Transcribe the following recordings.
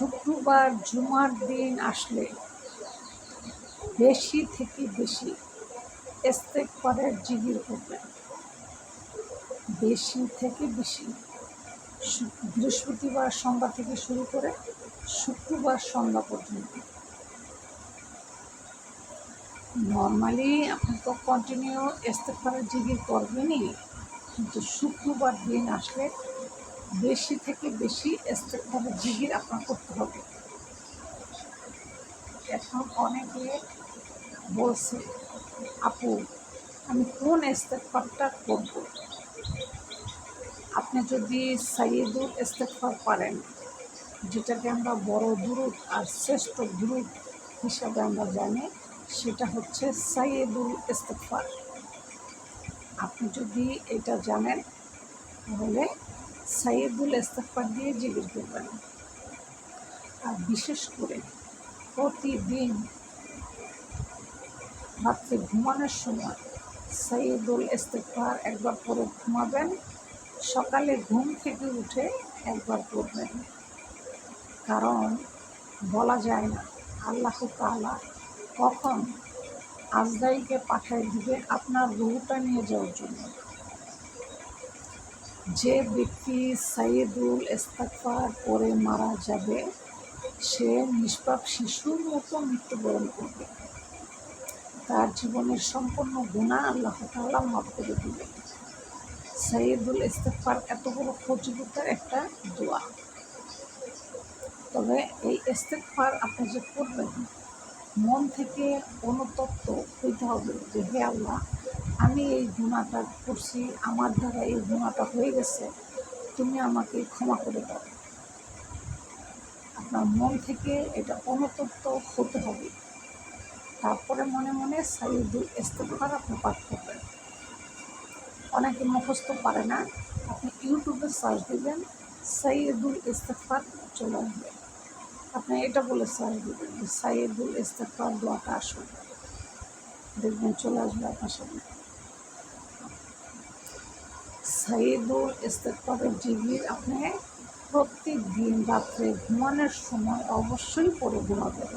শুক্রবার জুমার দিন আসলে বেশি থেকে বেশি ইস্তেগফারের জিকির করবেন। বেশি থেকে বেশি বৃহস্পতিবার সন্ধ্যা থেকে শুরু করে শুক্রবার সন্ধ্যা পর্যন্ত। নর্মালি আপনি তো কন্টিনিউ ইস্তেগফারের জিকির করবেনই, কিন্তু শুক্রবার দিন আসলে বেশি থেকে বেশি ইস্তেগফারের জিকির আপনার করতে হবে। এখন অনেকে বলছে, আপু, আমি কোন ইস্তেগফারটা করব? আপনি যদি সাইয়েদুল ইস্তেগফার পারেন, যেটাকে আমরা বড় দুরুদ আর শ্রেষ্ঠ দুরুদ হিসাবে আমরা জানি, সেটা হচ্ছে সাইয়েদুল ইস্তেগফার। আপনি যদি এটা জানেন, তাহলে সাইয়েদুল ইস্তেগফার দিয়ে জিজ্ঞেস করবেন। আর বিশেষ করে প্রতিদিন রাত্রে ঘুমানোর সময় সাইয়েদুল ইস্তেগফার একবার করে ঘুমাবেন, সকালে ঘুম থেকে উঠে একবার করবেন কারণ বলা যায় না, আল্লাহ তাআলা কখন আজদাইকে পাঠিয়ে দিবে আপনার রুহটা নিয়ে যাওয়ার জন্য। যে ব্যক্তি সাইয়েদুল ইস্তেগফার পরে মারা যাবে, সে নিষ্পাপ শিশুর মতো মৃত্যুবরণ করবে। তার জীবনের সম্পূর্ণ গুণা আল্লাহ তাআলা মাফ করে দিবেন। সাইয়েদুল ইস্তেগফার এত বড় ফজিলতের একটা দোয়া। তবে এই ইস্তেগফার আপনি যে করবেন, মন থেকে অনুতপ্ত হইতে হবে যে, হে আল্লাহ আমি এই গুণাটা করছি, আমার দ্বারা এই গুণাটা হয়ে গেছে, তুমি আমাকে ক্ষমা করে দাও। আপনার মন থেকে এটা অনুতপ্ত হতে হবে। তারপরে মনে মনে সাইদুল ইস্তেগফার আপনি পাঠ করবেন। অনেকে মুখস্থ পারে না, আপনি ইউটিউবে সার্চ দিবেন, সাইয়েদুল ইস্তেগফার চলে আসবে। আপনি এটা বলে সার্চ দিবেন সাইয়েদুল ইস্তেগফার দোয়াটা আসবে দেখবেন চলে আসবে আপনার সামনে। সাইয়েদুল ইস্তেগফারের জিগির আপনি প্রত্যেক দিন রাত্রে ঘুমানোর সময় অবশ্যই পড়ে ঘুমাবেন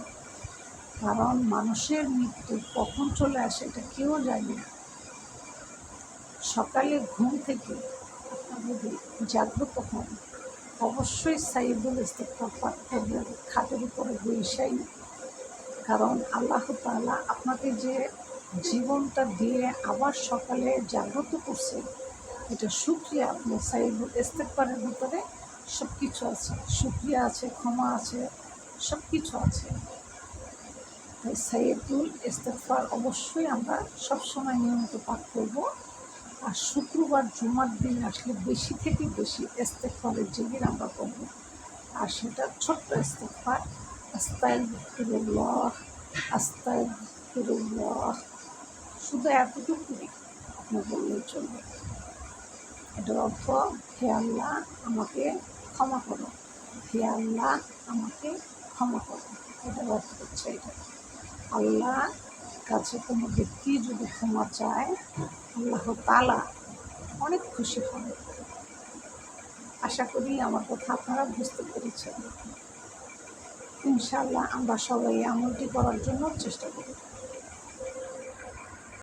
কারণ মানুষের মৃত্যু কখন চলে আসে এটা কেউ জানে না। সকালে ঘুম থেকে যদি জাগ্রত হন, অবশ্যই সাইদুল ইস্তেগফার পাঠ খাটের উপরে বৈশাই কারণ আল্লাহ তাআলা আপনাকে যে জীবনটা দিয়ে আবার সকালে জাগ্রত করছে এটা সুক্রিয়া আপনি সাইদুল ইস্তেগফারের ভিতরে সব কিছু আছে। সুক্রিয়া আছে, ক্ষমা আছে সব কিছু আছে। তাই সাইদুল ইস্তেগফার অবশ্যই আমরা সবসময় নিয়মিত পাঠ করব। আর শুক্রবার জুমার দিন আসলে বেশি থেকে বেশি ইস্তেগফারের জিকির আমরা করব, আর সেটা ছোট্ট ইস্তেগফার আস্তাগফিরুল্লাহ আস্তাগফিরুল্লাহ। শুধু এতটুকুই আপনি বললেই চলবে। অর্থ হে আল্লাহ আমাকে ক্ষমা করো। হে আল্লাহ আমাকে ক্ষমা করো। এটার অর্থ হচ্ছে এটা। আল্লাহ কাছে কোনো ব্যক্তি যদি ক্ষমা চায়, আল্লাহ তালা অনেক খুশি হন আশা করি আমার কথা আপনারা বুঝতে পেরেছেন। ইনশাআল্লাহ আমরা সবাই আমলটি করার জন্য চেষ্টা করি